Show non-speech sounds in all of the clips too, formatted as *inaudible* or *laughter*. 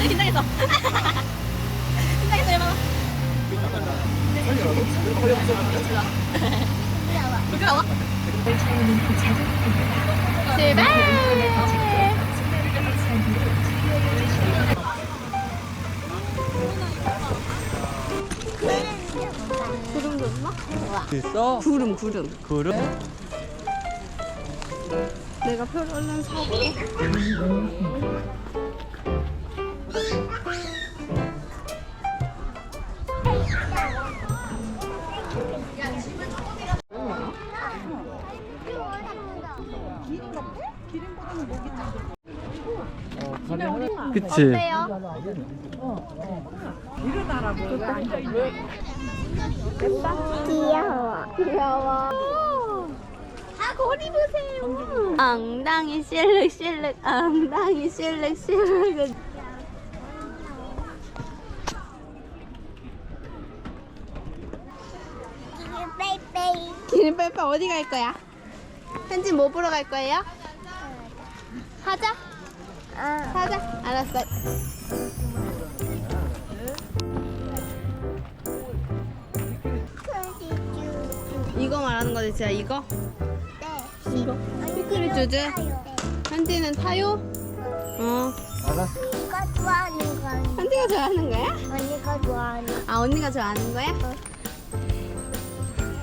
*laughs* 긴장했어. 긴장했어, 얘봐. 출발! 있어? 구름 구름. 그릇? 내가 표를 얼른 사고. 그치? 귀여워. 귀여워. 아, 거리 보세요. 엉덩이 실룩실룩, 엉덩이 실룩실룩. 기린 빼빼 어디 갈 거야? 현진 뭐 보러 갈 거예요? 하자. 하자. 알았어. 이거 말하는 거지, 진짜 이거? 이거. 피크리 주즈. 현지는 타요? 어. 알았어. 언니가 좋아하는 거 현지가 좋아하는 거야? 언니가 좋아하는 아, 언니가 좋아하는 거야?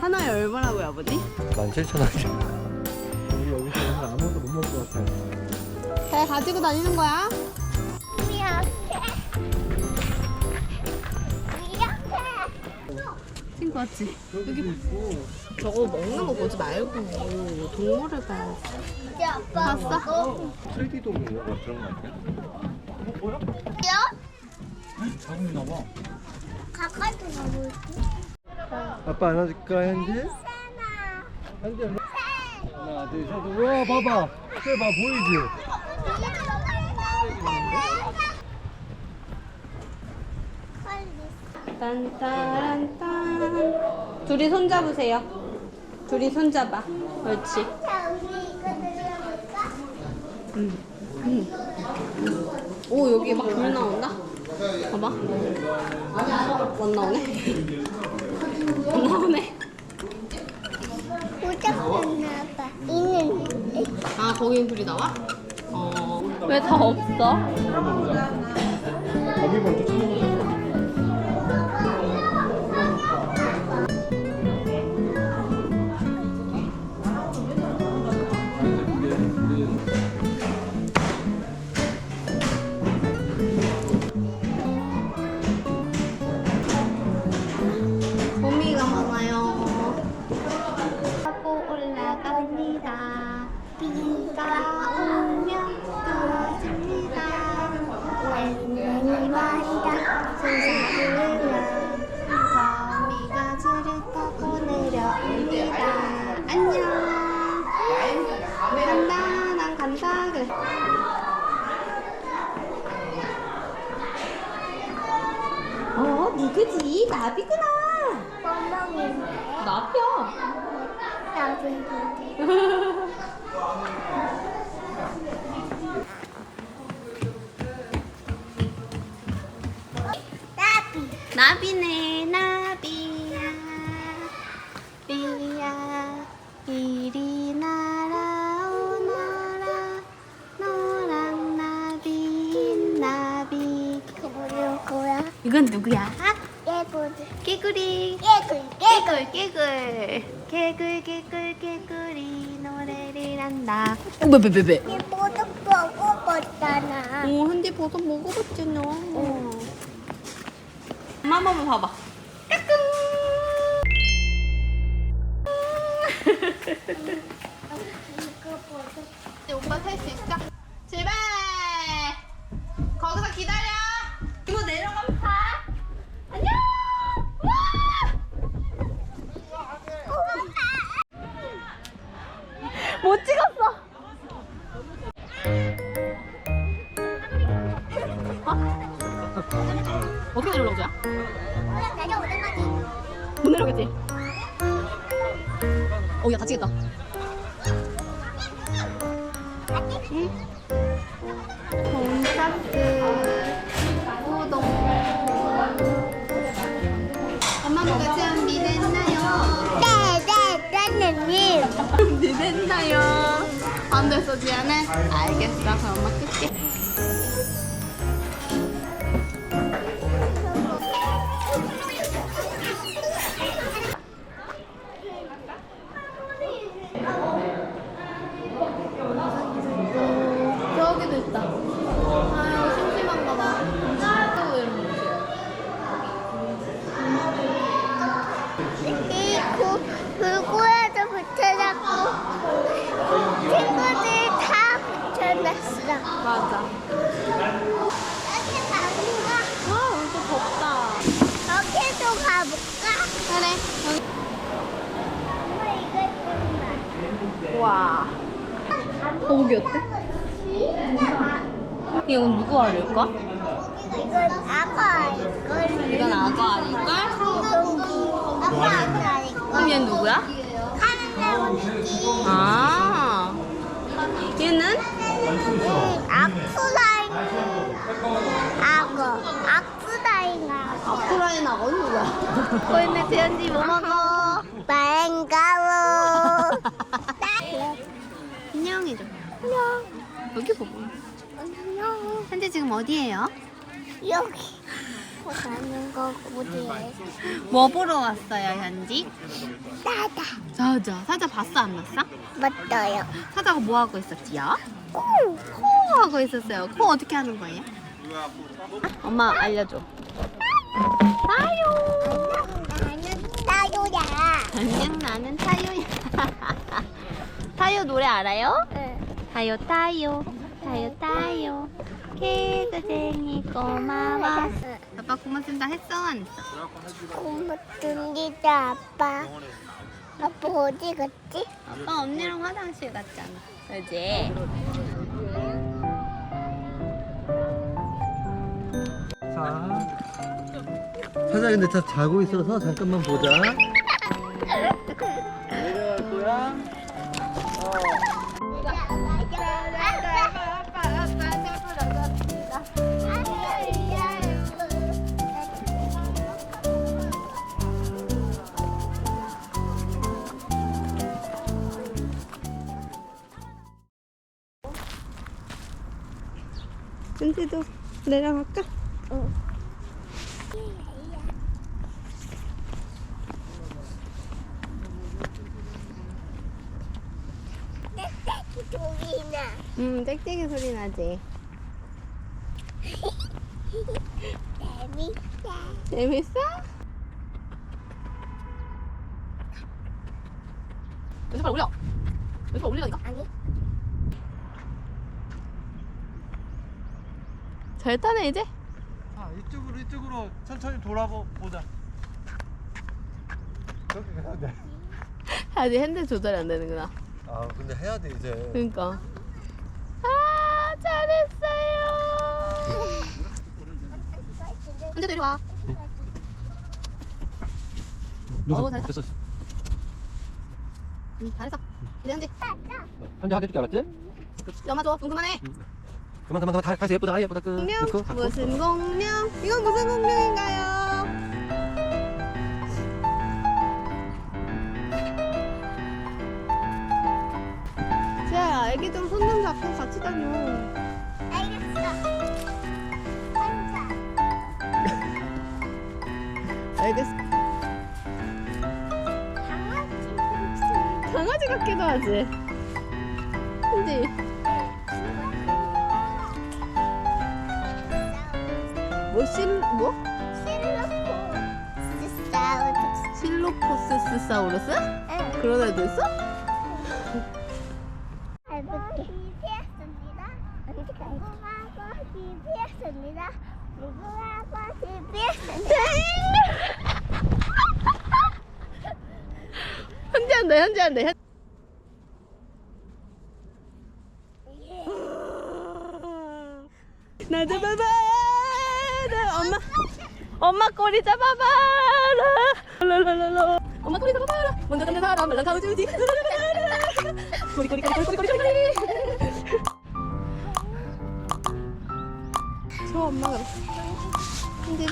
하나에 얼마라고요, 아버지? 17,000원이야. 우리 여기서 오늘 아무것도 못 먹을 것 같아. 잘 가지고 다니는 거야? 친구 왔지? 여기도 있고. 저거 먹는 거 보지 말고 동물을 봐야지. 봤어? 3D도 뭐 그런 거 아니야? 자고 있나 봐. 가까이 가볼게 아빠 안아줄까, 현지? 현지 일로. 하나, 둘, 셋. 우와, 봐봐. 쟤 봐, 보이지? 딴따란딴. 둘이 손 잡으세요. 둘이 손 잡아. 그렇지. 자 우리 이거 들어볼까? 오 여기 막불 나온다. 봐봐. 어, 안 나오네. 안 나오네. 고장났나봐 있는데 아 거긴 불이 나와? 어. 왜 다 없어? 거기 먼저 어, 누구지? 나비구나. 멍멍인데 나비야. 있는데 나비 나비네 나 예보드 개구리. 예글 개굴 개굴 개굴 개굴 개굴이 노래를 한다. 왜왜왜왜? 예보드 먹어봤잖아. 오 현지 버섯 먹어봤잖아 엄마 한 번만 봐봐. 까꿍. *laughs* 이거 오빠 살 수 있어? 제발! 같이 됐나요? 네, 네, 선생님. 믿었나요? 안 됐어, 지안해? 알겠어, 그럼 엄마 끌게. 맞아 가볼까? 아 여기 덥다 여기도 가볼까? 그래 엄마 이거 좀 와 거북이 어때? 이건 누구 알일까? 이건 아빠 이걸 이건 악어 아닐걸? 아빠 이거 그럼 얘는 누구야? 데보니까 아 얘는? 아프라인 악어 아프라인 악어 아프라인 악어는 누구야? 보이네 재현지 뭐 먹어? 반가워 안녕해줘 안녕 여기 보고 안녕 현재 지금 어디에요? 여기 가는 거구리 뭐 보러 왔어요 현지? 나다 사자 사자 봤어 안 봤어? 맞아요 사자가 뭐 하고 있었지요? 오코 하고 있었어요. 코 어떻게 하는 거예요? 엄마 알려줘. 나는 나요야. 안녕 나는 타요야. *laughs* 타요 노래 알아요? 타요 타요. 타요 타요. 개구쟁이 고마워 아빠 고맙습니다. 했어 안 했어? 고맙습니다 아빠. 아빠 어디 갔지? 아빠 언니랑 화장실 갔잖아 그지? 자. 사자 근데 다 자고 있어서 잠깐만 보자. 은지도 내려갈까? 소리 나. 음 짹짹이 소리 나지. 재밌다. 재밌어? 왼손발 올려. 왼손발 올리라니까? 아니 잘 타네 이제 자 이쪽으로 이쪽으로 천천히 돌아보 보자. 저기 해야 돼. 아직 핸들 조절이 안 되는구나 아 근데 해야 돼 이제. 그러니까 아 잘했어요 현재도 이리 와 어우, 잘했어. 됐어. 응, 잘했어 이제 현재 현재 하게 해줄게 알았지? 염마 줘 궁금하네 그만 그만 그만. 다 가서 예쁘다. 예쁘다. 끝. 공룡? 넣고. 무슨 공룡? 이건 무슨 공룡인가요? 자 애기 좀 손 좀 잡고 같이 다녀. 알겠어. 앉아 알겠어. 강아지 강아지 같기도 하지. 그지? 뭐 실.. 뭐? 실로포 사우드 실로포스스사우루스? 응 그런 애도 있어? 해볼게. 무궁화꽃 무궁화꽃 비비했습니다. 현지한다 현지한다 현... 나 잡아봐 나 엄마. 엄마 꼬리 잡아봐라. 랄랄랄라. 엄마 꼬리 잡아봐라. 먼저 잡는 사람 말랑 가우주지. 꼬리 꼬리 꼬리 꼬리 꼬리 꼬리 꼬리. 저 엄마가 내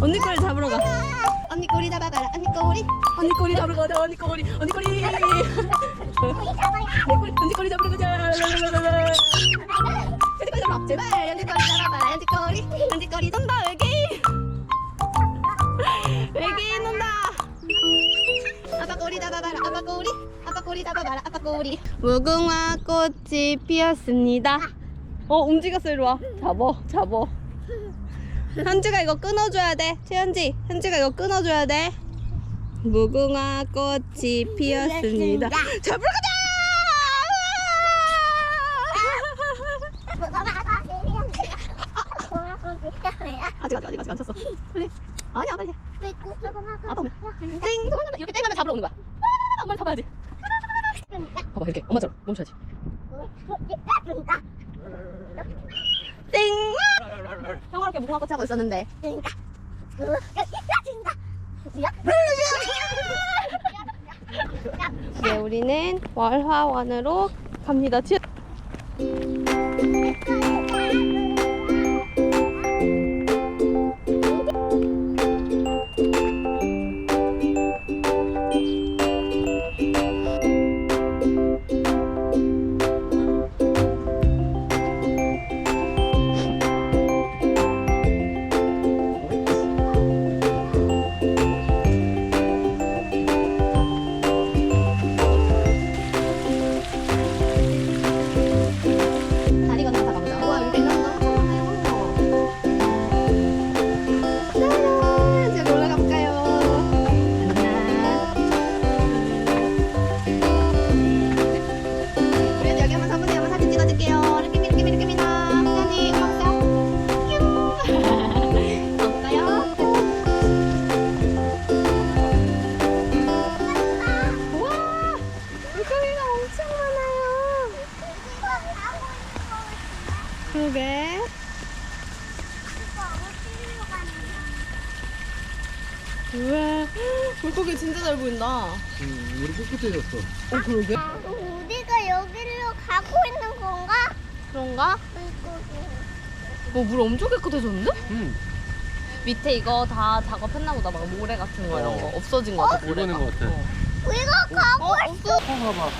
언니 꼬리 잡으러 가 언니 언니 꼬리 잡아봐라. 언니 꼬리. 언니 꼬리 잡으러 가자. 언니 꼬리. 언니 꼬리. 내 꼬리 언니 꼬리 잡으러 가자. 랄랄랄랄라. 언니 꼬리 잡아 제발. 언니 꼬리 잡아봐라. 언니 꼬리. 언니 꼬리 논다 외계인 외계인 논다 아빠 꼬리 잡아봐라. 아빠 꼬리. 아빠 꼬리 잡아봐라. 아빠 꼬리. 무궁화 꽃이 피었습니다. 어 움직였어. 이리 와. 잡어. 잡어 현지가 이거 끊어줘야 돼. 최현지 현지가 이거 끊어줘야 돼. 무궁화 꽃이 피었습니다. 잡으러 가자! 아직 아직 아직 아직 안 쳤어. 빨리. 아니야 빨리. 아빠 오면 땡! 손하면 이렇게 땡하면 잡으러 오는 거야. 아, 엄마를 잡아야지. 봐봐 이렇게 엄마처럼 멈춰야지. 땡 평화롭게 무궁화 꽃 하고 있었는데. 네 우리는 월화원으로 갑니다. 치- 그러게 우와 물고기 진짜 잘 보인다 음, 우리 꿋꿋해졌어. 어 그러게 우리가 여기로 가고 있는 건가? 그런가? 어, 물 엄청 깨끗해졌는데? 응. 밑에 이거 다 작업했나 보다 막 모래 같은 거 이런 거 어. 없어진 거 같아 모래가 긁어낸 것 같아. 어. 우리가 가고 어 없어 어, 봐봐.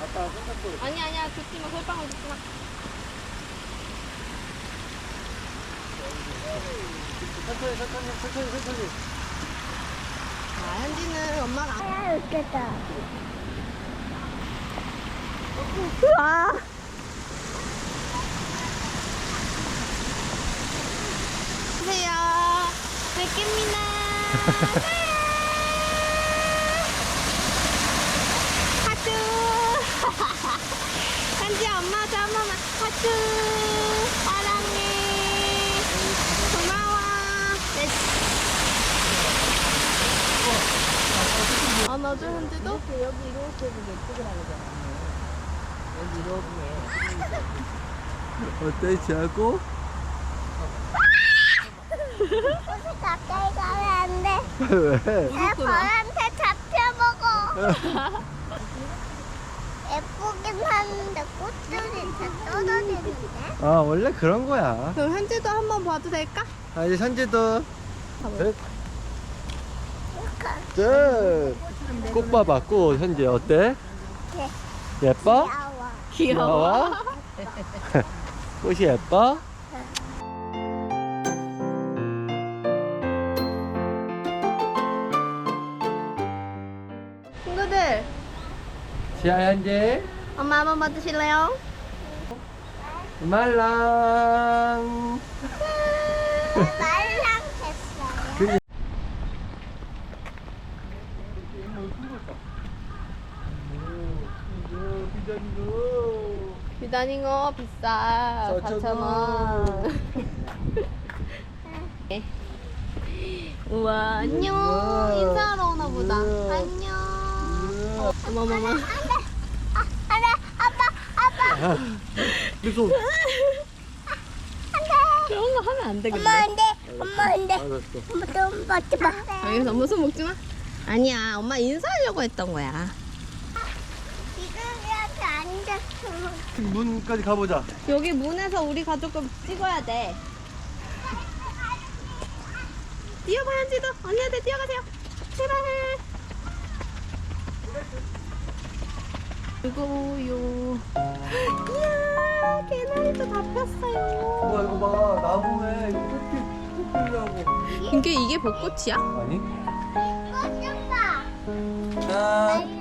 아빠 아니 아니야 듣지 마 솔방울 듣지 마 천천히, 천천히, 천천히, 천천히. 아, 현지는 엄마가 아, 웃겼다. 아. 보세요. 백개미나. *laughs* 하트. 한지 엄마도 한 번만 하트. 사랑해. 고마워. 네. 아, 나도 현지도? 어때, 지하고? 우리 가까이 가면 안 돼. 왜? 내 벌한테 잡혀먹어. *laughs* 예쁘긴 한데 꽃들이 다 떨어지는데? 아, 원래 그런 거야. 그럼 현지도 한번 봐도 될까? 아, 이제 선지도. 넷. 그러니까 넷. 꽃 봐봐, 꽃. 현지 어때? 네. 예뻐? 귀여워. 귀여워? *laughs* 꽃이 예뻐? 지하 현지. 엄마 한번 봐주실래요? 말랑. 말랑했어요. 비단잉어 비싸. 4,000원. *laughs* 우와, 안녕. 인사하러 오나 보다. 안녕. 어머머머. 안 돼. 아, 안 돼. 아빠, 아빠. 그래서 그런 거 하면 안 돼, 근데. 엄마 안 돼. 엄마 안 돼. 알았어. 엄마 좀 먹지 마. 여기서 엄마 손 먹지 마. 아니야, 엄마 인사하려고 했던 거야. 지금 이렇게 앉아 문까지 가보자. 여기 문에서 우리 가족을 찍어야 돼. 뛰어봐, 현지도. 언니한테 뛰어가세요. 제발. 그리고요. 이야 개나리도 다 폈어요. 와 이거 봐 나무에 이거 햇빛 햇빛이라고. 이게 벚꽃이야? 아니? 꽃 봐. 짠.